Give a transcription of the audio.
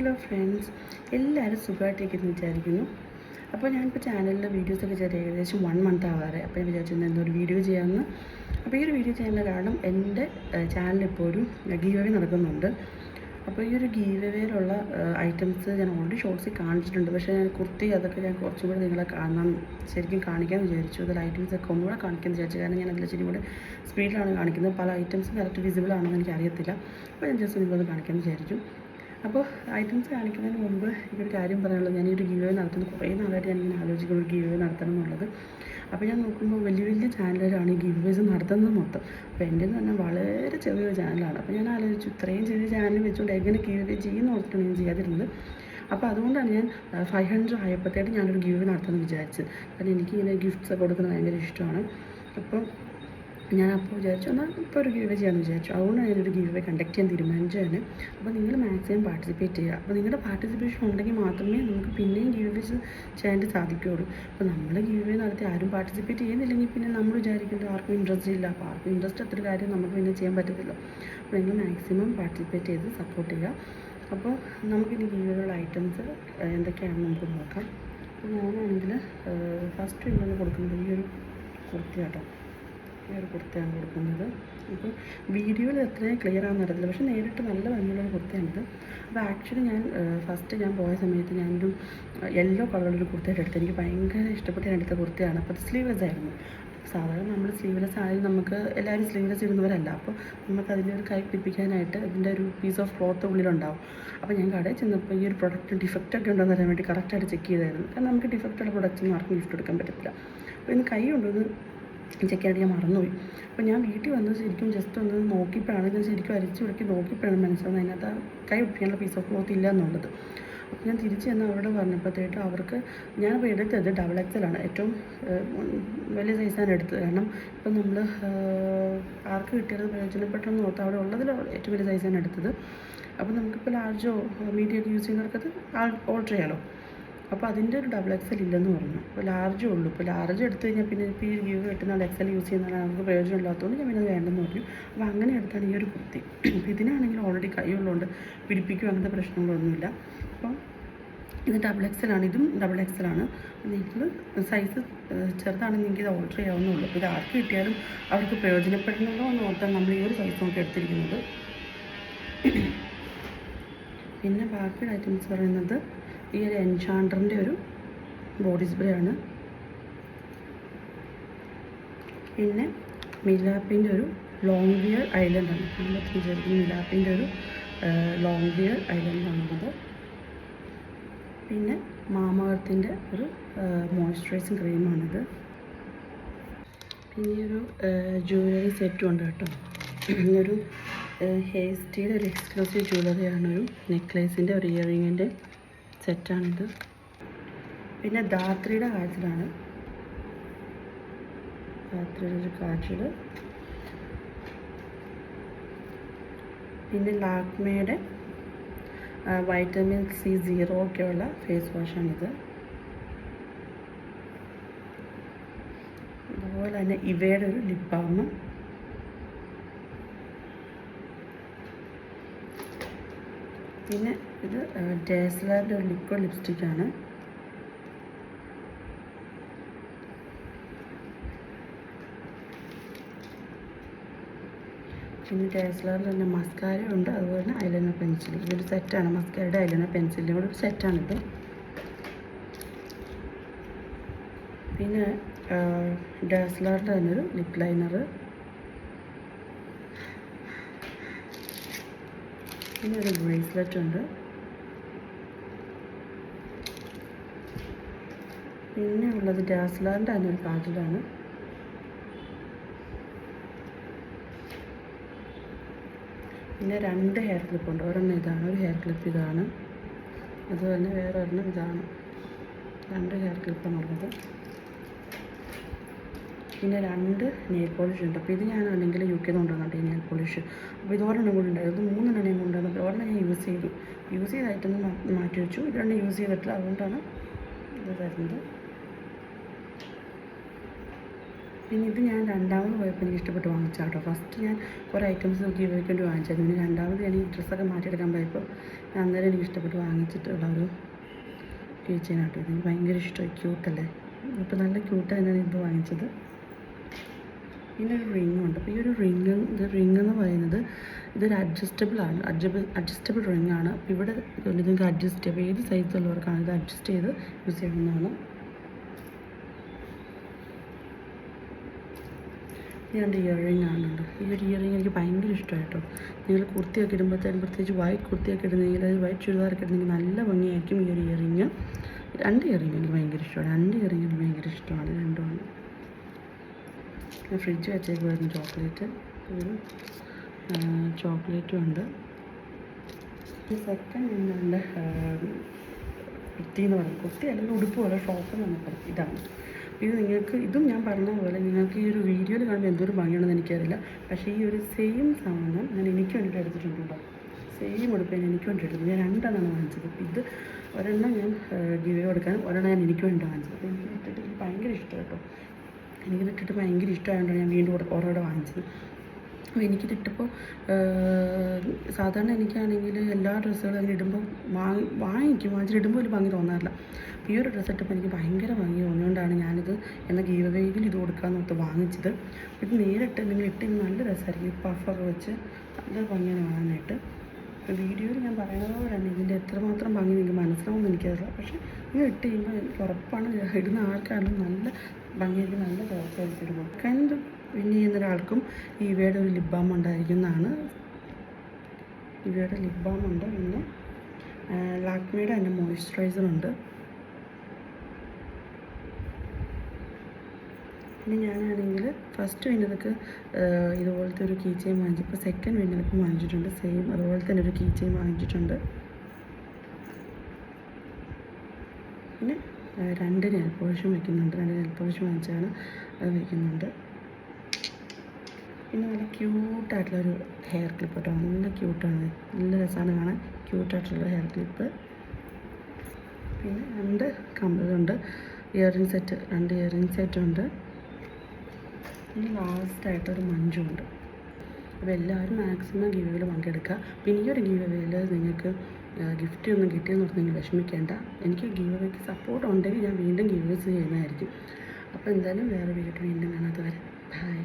Hello friends എല്ലാവരും സുഖമായിട്ടിരിക്കുന്നു വിചാരിക്കുന്നു. അപ്പോൾ ഞാനിപ്പോൾ ചാനലിൽ വീഡിയോസൊക്കെ ചെയ്ത് ഏകദേശം വൺ മന്ത് ആവാറ്. അപ്പോൾ ഞാൻ വിചാരിച്ചിരുന്നു എന്തോ എന്തൊരു വീഡിയോ ചെയ്യാമെന്ന്. അപ്പോൾ ഈ ഒരു വീഡിയോ ചെയ്യാനുള്ള കാരണം എന്റെ ചാനലിപ്പോൾ ഒരു ഗീവ് അവേ നടക്കുന്നുണ്ട്. അപ്പോൾ ഈ ഒരു ഗീവ് അവേയിലുള്ള ഐറ്റംസ് ഞാൻ ഓൾറെഡി ഷോർട്സിൽ കാണിച്ചിട്ടുണ്ട്. പക്ഷേ ഞാൻ കുർത്തി അതൊക്കെ ഞാൻ കുറച്ചും കൂടെ നിങ്ങളെ കാണാൻ ശരിക്കും കാണിക്കാൻ വിചാരിച്ചു. അതിൽ ഐറ്റംസ് ഒക്കെ ഒന്നുകൂടെ കാണിക്കാൻ വിചാരിച്ചു. കാരണം ഞാൻ അതിൽ ശരി കൂടെ സ്പീഡിലാണ് കാണിക്കുന്നത്. പല ഐറ്റംസും കറക്റ്റ് വിസിബിൾ ആണെന്ന് എനിക്ക് അറിയത്തില്ല അപ്പോൾ ഞാൻ ജസ്റ്റ് നിങ്ങളത് കാണിക്കാൻ വിചാരിച്ചു. അപ്പോൾ ഐറ്റംസ് കാണിക്കുന്നതിന് മുമ്പ് എനിക്കൊരു കാര്യം പറയാനുള്ളത് ഞാൻ ഈ ഒരു ഗീവ് നടത്തുന്ന. കുറേ നാളായിട്ട് ഞാനിങ്ങനെ ആലോചിക്കുന്ന ഒരു ഗീവ് നടത്തണം എന്നുള്ളത് അപ്പോൾ ഞാൻ നോക്കുമ്പോൾ വലിയ വലിയ ചാനലുകളാണ് ഈ ഗീവ് വേസ് നടത്തുന്നത് മൊത്തം. അപ്പോൾ എന്റെ എന്ന് പറഞ്ഞാൽ വളരെ ചെറിയൊരു ചാനലാണ്. അപ്പോൾ ഞാൻ ആലോചിച്ചു ഇത്രയും ചെറിയ ചാനൽ വെച്ചുകൊണ്ട് എങ്ങനെ ഗീവ് ചെയ്യുന്ന ഓർത്തിട്ടാണ് ഞാൻ ചെയ്യാതിരുന്നത്. അപ്പോൾ അതുകൊണ്ടാണ് ഞാൻ ഫൈവ് ഹൺഡ്രഡ് ആയപ്പോഴത്തേക്കും ഞാനൊരു ഗീവ് നടത്തുമെന്ന് വിചാരിച്ചത്. കാരണം എനിക്കിങ്ങനെ ഗിഫ്റ്റ്സ് കൊടുക്കുന്നത് ഭയങ്കര ഇഷ്ടമാണ്. അപ്പം ഞാൻ അപ്പോൾ വിചാരിച്ചു എന്നാൽ ഇപ്പോൾ ഒരു ഗീവ് ചെയ്യാമെന്ന് വിചാരിച്ചു. അതുകൊണ്ടാണ് ഞാനൊരു ഗീവ് കണ്ടക്ട് ചെയ്യാൻ തീരുമാനിച്ചതാണ് അപ്പോൾ നിങ്ങൾ മാക്സിമം പാർട്ടിസിപ്പേറ്റ് ചെയ്യുക. അപ്പോൾ നിങ്ങളുടെ പാർട്ടിസിപ്പേഷൻ ഉണ്ടെങ്കിൽ മാത്രമേ നമുക്ക് പിന്നെയും ഗീവ് ചെയ്യാൻ സാധിക്കുകയുള്ളൂ. അപ്പോൾ നമ്മൾ ഗീവ് നടത്തി ആരും പാർട്ടിസിപ്പേറ്റ് ചെയ്യുന്നില്ലെങ്കിൽ പിന്നെ നമ്മൾ വിചാരിക്കുന്നത് ആർക്കും ഇൻട്രസ്റ്റ് ഇല്ല. അപ്പോൾ ആർക്കും ഇൻട്രസ്റ്റ് അത്ര കാര്യം നമുക്ക് പിന്നെ ചെയ്യാൻ പറ്റത്തില്ല. അപ്പോൾ നിങ്ങൾ മാക്സിമം പാർട്ടിസിപ്പേറ്റ് ചെയ്ത് സപ്പോർട്ട് ചെയ്യുക. അപ്പോൾ നമുക്കിനി ഗീവുകളുടെ ഐറ്റംസ് എന്തൊക്കെയാണെന്ന് നമുക്ക് നോക്കാം. അപ്പോൾ ഞാനാണെങ്കിൽ ഫസ്റ്റ് ഇങ്ങനെ കൊടുക്കുന്നത് ഈ ഒരു കുർത്തി കേട്ടോ ഒരു കുർത്തയാണ് കൊടുക്കുന്നത്. അപ്പോൾ വീഡിയോയിൽ അത്രയും ക്ലിയർ ആണെന്ന് അറിയത്തില്ല. പക്ഷേ നേരിട്ട് നല്ല ഭംഗിയുള്ള കുർത്തയാണിത്. അപ്പോൾ ആക്ച്വലി ഞാൻ ഫസ്റ്റ് ഞാൻ പോയ സമയത്ത് ഞാനൊരു യെല്ലോ കളറുള്ളൊരു കുർത്തയായിട്ട് എടുത്തത് എനിക്ക് ഭയങ്കര ഇഷ്ടപ്പെട്ട് ഞാൻ എടുത്ത കുർത്തയാണ്. അപ്പോൾ സ്ലീവ്ലെസ് ആയിരുന്നു. സാധാരണ നമ്മൾ സ്ലീവ്ലെസ് ആയാലും നമുക്ക് എല്ലാവരും സ്ലീവ്ലെസ് ഇടുന്നവരല്ല. അപ്പോൾ നമുക്ക് അതിന്റെ ഒരു കൈ പിടിപ്പിക്കാനായിട്ട് ഇതിന്റെ ഒരു പീസ് ഓഫ് ക്ലോത്ത് ഉള്ളിലുണ്ടാവും. അപ്പോൾ ഞാൻ കടയിൽ ചെന്നപ്പോൾ ഈ ഒരു പ്രൊഡക്റ്റ് ഡിഫക്റ്റ് ഒക്കെ ഉണ്ടോ എന്ന് അറിയാൻ വേണ്ടി കറക്റ്റായിട്ട് ചെക്ക് ചെയ്തായിരുന്നു. കാരണം നമുക്ക് ഡിഫക്റ്റുള്ള പ്രൊഡക്റ്റ് ഒന്നും ആർക്കും ഗിഫ്റ്റ് കൊടുക്കാൻ പറ്റത്തില്ല. അപ്പോൾ ഇന്ന് കൈ കൊണ്ടൊന്ന് ചെയ്യാൻ ഞാൻ മറന്നുപോയി. അപ്പോൾ ഞാൻ വീട്ടിൽ വന്ന് ശരിക്കും ജസ്റ്റ് ഒന്ന് നോക്കിയപ്പോഴാണ് ഞാൻ ശരിക്കും അരിച്ചു വിളക്കി നോക്കിയപ്പോഴാണ് മനസ്സിലാവുന്നത് അതിനകത്ത് കൈ ഒപ്പിക്കാനുള്ള പീസ് ഓഫ് ക്ലോത്ത് ഇല്ല എന്നുള്ളത്. അപ്പോൾ ഞാൻ തിരിച്ച് ചെന്ന് അവരോട് പറഞ്ഞപ്പോഴത്തേക്കും അവർക്ക് ഞാനിപ്പോൾ എടുത്തത് ഡബിൾ ആണ്. ഏറ്റവും വലിയ സൈസാണ് എടുത്തത്. കാരണം ഇപ്പം നമ്മൾ ആർക്ക് കിട്ടിയത് പ്രയോജനപ്പെട്ടെന്ന് ഓർത്ത് അവിടെ ഉള്ളതിൽ ഏറ്റവും വലിയ സൈസാണ് എടുത്തത്. അപ്പോൾ നമുക്കിപ്പോൾ ലാർജോ മീഡിയം ഒക്കെ യൂസ് ചെയ്യുന്നവർക്കത് ഓർഡർ ചെയ്യാമല്ലോ അപ്പോൾ അതിന്റെ ഒരു ഡബിൾ എക്സൽ ഇല്ലെന്ന് പറഞ്ഞു. അപ്പോൾ ലാർജേ ഉള്ളൂ. ഇപ്പോൾ ലാർജ് എടുത്തു കഴിഞ്ഞാൽ പിന്നെ ഇപ്പോൾ ഈ വ്യൂ കിട്ടുന്ന എക്സൽ യൂസ് ചെയ്യുന്ന നമുക്ക് പ്രയോജനം ഇല്ലാത്തതുകൊണ്ട് ഞാൻ പിന്നെ അത് വേണ്ടെന്ന് പറഞ്ഞു. അപ്പോൾ അങ്ങനെ എടുത്താണ് ഈ ഒരു കുർത്തി. അപ്പോൾ ഇതിനാണെങ്കിൽ ഓൾറെഡി കൈ ഉള്ളതുകൊണ്ട് പിടിപ്പിക്കും അങ്ങനത്തെ പ്രശ്നങ്ങളൊന്നുമില്ല. അപ്പം ഇത് ഡബിൾ ആണ്. ഇതും ഡബിൾ എക്സലാണ് നിങ്ങൾ സൈസ് ചെറുതാണെങ്കിൽ എനിക്ക് ഇത് ഓർഡർ ചെയ്യാവുന്നുള്ളൂ ഇത് ആർക്ക് കിട്ടിയാലും അവർക്ക് പ്രയോജനപ്പെടുന്നുണ്ടോ എന്ന് ഓർത്താണ് നമ്മൾ ഈ ഒരു സൈസ് നോക്കി എടുത്തിരിക്കുന്നത്. പിന്നെ ബാക്കിയുള്ള ഐറ്റംസ് പറയുന്നത് ഈ ഒരു എൻഷാണ്ടറിന്റെ ഒരു ബോഡി സ്പ്രേ ആണ്. പിന്നെ മിലാപ്പിന്റെ ഒരു ലോങ് വിയർ ഐലൻഡാണ് നമ്മൾ വിചാരിക്കുന്ന മിലാപ്പിന്റെ ഒരു ലോങ് വിയർ ഐലൻഡാണത് പിന്നെ മാമകത്തിന്റെ ഒരു മോയ്സ്ചറൈസിങ് ക്രീമാണിത് പിന്നെ ഒരു ജ്വല്ലറി സെറ്റും ഉണ്ട് കേട്ടോ. ഒരു സ്റ്റൈൽ ഒരു എക്സ്ക്ലൂസീവ് ജ്വല്ലറിയാണ് ഒരു നെക്ലേസിന്റെ ഒരു ഇയറിങ്ങിന്റെ സെറ്റാണിത്. പിന്നെ ധാത്രിയുടെ കാച്ചിലാണ് ധാത്രിയുടെ ഒരു കാച്ചിൽ പിന്നെ ലാക്മയുടെ വൈറ്റമിൻ സി സീറോ ഒക്കെയുള്ള ഫേസ് വാഷാണിത് അതുപോലെ തന്നെ ഇവയുടെ ഒരു ലിപ് പിന്നെ ഇത് ഡേസ്ലറിന്റെ ഒരു ലിക്വിഡ് ലിപ്സ്റ്റിക്കാണ് പിന്നെ ഡേസ്ലറിൽ തന്നെ മസ്കാര ഉണ്ട്. അതുപോലെ തന്നെ ഐലൈനർ പെൻസിൽ ഇതൊരു സെറ്റാണ് മസ്കാരയുടെ ഐലൈനർ പെൻസിലിന്റെ കൂടെ ഒരു സെറ്റാണിത് പിന്നെ ഡേസ്ലറിന്റെ തന്നെ ഒരു ലിപ് ലൈനർ പിന്നെ ഒരു ബ്രേസ്ലെറ്റ് ഉണ്ട്. പിന്നെ ഉള്ളത് ഡാസ്ലാറിന്റെ അതിനൊരു ഒരു കാജലാണ് പിന്നെ രണ്ട് ഹെയർ ക്ലിപ്പ് ഉണ്ട്. ഒരെണ്ണം ഇതാണ് ഒരു ഹെയർ ക്ലിപ്പ് ഇതാണ്. അതുപോലെ തന്നെ വേറെ ഒരെണ്ണം ഇതാണ്. രണ്ട് ഹെയർ ക്ലിപ്പാണുള്ളത് പിന്നെ രണ്ട് നെയിൽ പോളിഷ് ഉണ്ട്. അപ്പോൾ ഇത് ഞാൻ അല്ലെങ്കിൽ യു കെ കൊണ്ടുവന്നിട്ട് ഈ നെയിൽ പോളിഷ് അപ്പോൾ ഇത് ഒരെണ്ണം കൂടി ഉണ്ടായിരുന്നു മൂന്നെണ്ണം ഞാൻ കൊണ്ടുവന്നപ്പോൾ ഒരെണ്ണം ഞാൻ യൂസ് ചെയ്തു. യൂസ് ചെയ്തായിട്ടൊന്ന് മാറ്റി വെച്ചു. ഇതുകൊണ്ട് യൂസ് ചെയ്തിട്ടില്ല. അതുകൊണ്ടാണ് ഇത് തരുന്നത്. പിന്നെ ഇത് ഞാൻ രണ്ടാമത് പോയപ്പോൾ എനിക്ക് ഇഷ്ടപ്പെട്ട് വാങ്ങിച്ചാൽ കേട്ടോ ഫസ്റ്റ് ഞാൻ കുറേ ഐറ്റംസ് നോക്കി ഉപയോഗിക്കേണ്ടി വാങ്ങിച്ചായിരുന്നു പിന്നെ രണ്ടാമത് ഞാൻ ഈ ഡ്രസ്സൊക്കെ മാറ്റിയെടുക്കാൻ പോയപ്പോൾ ഞാൻ അന്നേരം എനിക്ക് ഇഷ്ടപ്പെട്ട് വാങ്ങിച്ചിട്ടുള്ള ഒരു കീച്ചേനാട്ടോ ഇത് എനിക്ക് ഭയങ്കര ഇഷ്ടമായി. ക്യൂട്ടല്ലേ അപ്പോൾ നല്ല ക്യൂട്ടാണ് ഞാൻ ഇത് വാങ്ങിച്ചത്. പിന്നെ ഒരു റിംഗ് ഉണ്ട്. അപ്പോൾ ഈ ഒരു റിംഗ് ഇത് റിംഗ് എന്ന് പറയുന്നത് ഇതൊരു അഡ്ജസ്റ്റബിൾ ആണ്. അഡ്ജബിൾ അഡ്ജസ്റ്റബിൾ റിംഗ് ആണ്. അപ്പോൾ ഇവിടെ നിങ്ങൾക്ക് അഡ്ജസ്റ്റ് ചെയ്യാം ഏത് സൈസുള്ളവർക്കാണ് ഇത് അഡ്ജസ്റ്റ് ചെയ്ത് യൂസ് ചെയ്യാവുന്നതാണ്. ഞാൻ ഇയർ റിംഗ് ആണുണ്ട് ഈ ഒരു ഇയർ റിംഗ് എനിക്ക് ഭയങ്കര ഇഷ്ടമായിട്ടോ. നിങ്ങൾ കുർത്തിയൊക്കെ ഇടുമ്പോഴത്തേനും പ്രത്യേകിച്ച് വൈറ്റ് കുർത്തിയൊക്കെ ഇടുന്നെങ്കിൽ അത് വൈറ്റ് ചുരിദാറൊക്കെ ഇടുന്നെങ്കിൽ നല്ല ഭംഗിയായിരിക്കും ഈ ഒരു ഇയർ റിംഗ് രണ്ട് ഇയർ റിംഗ് എനിക്ക് ഭയങ്കര ഇഷ്ടമാണ്. രണ്ട് ഇയർ റിംഗ് എനിക്ക് ഭയങ്കര ഇഷ്ടമാണ്. രണ്ടുമാണ്. ഫ്രിഡ്ജ് വെച്ചേക്കുമായിരുന്നു ചോക്ലേറ്റ് ഒരു ചോക്ലേറ്റും ഉണ്ട്. സെക്കൻഡ് എന്റെ കുർത്തി എന്ന് പറയുന്നത് കുർത്തി അല്ലെങ്കിൽ ഉടുപ്പ് പോലെ ഷോപ്പ് എന്ന് പറഞ്ഞാൽ ഇതാണ്. ഇത് നിങ്ങൾക്ക് ഇതും ഞാൻ പറഞ്ഞ പോലെ നിങ്ങൾക്ക് ഈ ഒരു വീഡിയോയിൽ കാണുമ്പോൾ എന്തൊരു ഭംഗിയാണെന്ന് എനിക്കറിയില്ല. പക്ഷേ ഈ ഒരു സെയിം സാധനം ഞാൻ എനിക്ക് വേണ്ടിയിട്ട് എടുത്തിട്ടുണ്ട് കേട്ടോ. സെയിം ഉടുപ്പ് ഞാൻ എനിക്ക് വേണ്ടി എടുത്തത് ഞാൻ രണ്ടെണ്ണമാണ് വാങ്ങിച്ചത്. ഇത് ഒരെണ്ണം ഞാൻ ഗിവേ കൊടുക്കാനും ഒരെണ്ണം ഞാൻ എനിക്ക് വേണ്ടി വാങ്ങിച്ചത്. അപ്പോൾ എനിക്ക് ഇട്ടിട്ട് എനിക്ക് ഭയങ്കര ഇഷ്ടം കേട്ടോ. എനിക്കിത് ഇട്ടിട്ട് ഭയങ്കര ഇഷ്ടമായതുകൊണ്ടാണ് ഞാൻ വീണ്ടും ഓരോടെ വാങ്ങിച്ചത്. അപ്പോൾ കിട്ടുമ്പോൾ സാധാരണ എനിക്കാണെങ്കിൽ എല്ലാ ഡ്രസ്സുകളും അങ്ങനെ ഇടുമ്പോൾ വാങ്ങി വാങ്ങിക്കും. വാങ്ങിച്ചിട്ട് ഇടുമ്പോൾ ഒരു ഭംഗി തോന്നാറില്ല. ഈ ഒരു ഡ്രസ്സ് ഇട്ടപ്പോൾ എനിക്ക് ഭയങ്കര ഭംഗി തോന്നിയോണ്ടാണ് ഞാനിത് എന്ന ഗീവ് വേയിൽ ഇത് കൊടുക്കാമെന്ന് ഓർത്ത് വാങ്ങിച്ചത്. ഇത് നേരിട്ട് നിങ്ങൾ ഇട്ട് നല്ല രസമായിരിക്കും. പഫൊക്കെ വെച്ച് നല്ല ഭംഗിയാണ് കാണാനായിട്ട്. വീഡിയോയിൽ ഞാൻ പറയുന്നത് പോലെ ഇതിന്റെ എത്രമാത്രം ഭംഗി നിങ്ങൾക്ക് മനസ്സിലാവുമെന്ന് എനിക്കറിയില്ല. പക്ഷേ നിങ്ങൾ ഇട്ട് കഴിയുമ്പോൾ എനിക്ക് ഉറപ്പാണ് ഇടുന്ന ആൾക്കാണെങ്കിലും നല്ല ഭംഗിയായിരിക്കും നല്ല രസമായിരിക്കും ഇടുമ്പോൾ. കണ്ട് വിൻ ചെയ്യുന്ന ഒരാൾക്കും ഇവയുടെ ഒരു ലിപ് ബാം ഉണ്ടായിരിക്കുന്നതാണ്. ഇവയുടെ ലിപ് ബാം ഉണ്ട്. പിന്നെ ലാക്മിയുടെ തന്നെ മോയ്സ്ചറൈസർ ഉണ്ട്. പിന്നെ ഞാനാണെങ്കിൽ ഫസ്റ്റ് വിന്നർക്ക് ഇതുപോലത്തെ ഒരു കീ ചെയിൻ വാങ്ങിച്ചപ്പോൾ സെക്കൻഡ് വിന്നർക്ക് വാങ്ങിച്ചിട്ടുണ്ട്. സെയിം അതുപോലെ തന്നെ ഒരു കീ ചെയിൻ വാങ്ങിച്ചിട്ടുണ്ട്. പിന്നെ രണ്ട് നെൽ പോളിഷും വെക്കുന്നുണ്ട്. രണ്ട് നെൽ വാങ്ങിച്ചാണ് അത് വെക്കുന്നുണ്ട്. പിന്നെ നല്ല ക്യൂട്ടായിട്ടുള്ളൊരു ഹെയർ ക്ലിപ്പ് കേട്ടോ. നല്ല ക്യൂട്ടാണ്. നല്ല രസമാണ് കാണാൻ. ക്യൂട്ടായിട്ടുള്ള ഹെയർ ക്ലിപ്പ്. പിന്നെ രണ്ട് കമ്മലുണ്ട് ഇയറിംഗ് സെറ്റ് രണ്ട് ഇയറിംഗ് സെറ്റ് ഉണ്ട് പിന്നെ ലാസ്റ്റായിട്ടൊരു മഞ്ചുണ്ട് അപ്പോൾ എല്ലാവരും മാക്സിമം ഗീവയിൽ പങ്കെടുക്കുക. പിന്നെ ഈ ഒരു ഗീവയിൽ നിങ്ങൾക്ക് ഗിഫ്റ്റ് ഒന്നും കിട്ടിയെന്ന് പറഞ്ഞ് നിങ്ങൾ വിഷമിക്കേണ്ട. എനിക്ക് ഗീവയ്ക്ക് സപ്പോർട്ട് ഉണ്ടെങ്കിൽ ഞാൻ വീണ്ടും ഗീവേഴ്സ് ചെയ്യുന്നതായിരിക്കും. അപ്പോൾ എന്തായാലും വേറെ വീട്ടിൽ വീണ്ടും കാണാത്തവരെ ബൈ